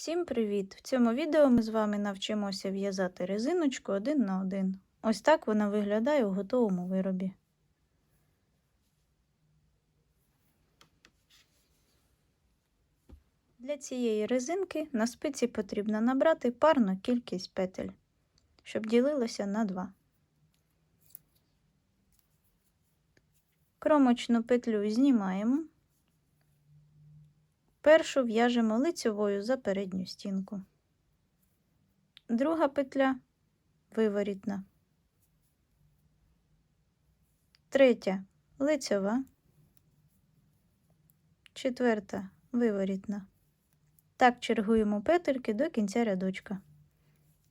Всім привіт! В цьому відео ми з вами навчимося в'язати резиночку один на один. Ось так вона виглядає у готовому виробі. Для цієї резинки на спиці потрібно набрати парну кількість петель, щоб ділилося на два. Кромочну петлю знімаємо. Першу в'яжемо лицьовою за передню стінку. Друга петля виворітна. Третя лицьова. Четверта виворітна. Так чергуємо петельки до кінця рядочка.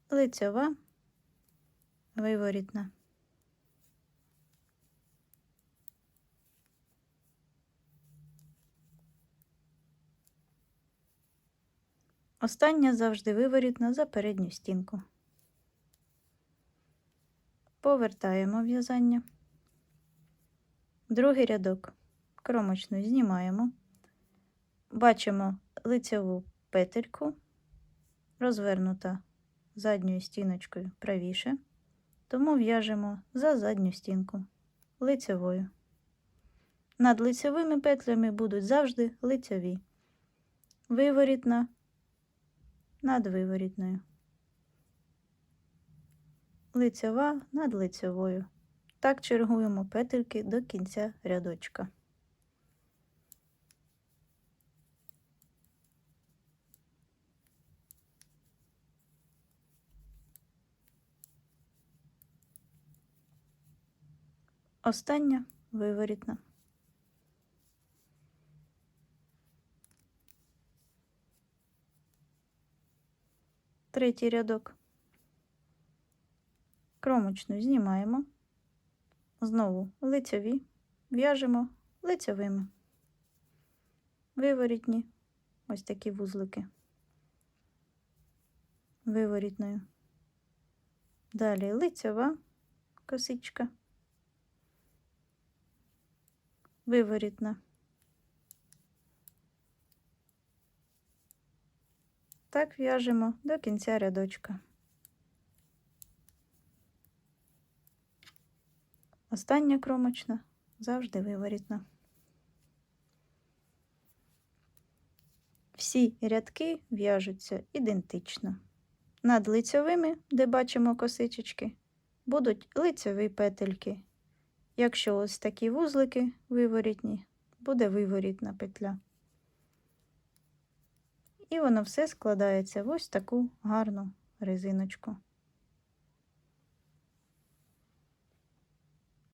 Лицьова, виворітна. Остання завжди виворітна за передню стінку. Повертаємо в'язання. Другий рядок кромочну знімаємо, бачимо лицеву петельку, розвернута задньою стіночкою правіше, тому в'яжемо за задню стінку лицевою. Над лицевими петлями будуть завжди лицеві. Виворітна над виворітною. Лицьова над лицьовою. Так чергуємо петельки до кінця рядочка. Остання виворітна. Третій рядок. Кромочну знімаємо, знову лицеві, в'яжемо лицевими, виворітні, ось такі вузлики, виворітною. Далі лицева косичка, виворітна. Так в'яжемо до кінця рядочка. Остання кромочна завжди виворітна. Всі рядки в'яжуться ідентично. Над лицьовими, де бачимо косичечки, будуть лицьові петельки. Якщо ось такі вузлики виворітні, буде виворітна петля. І воно все складається в ось таку гарну резиночку.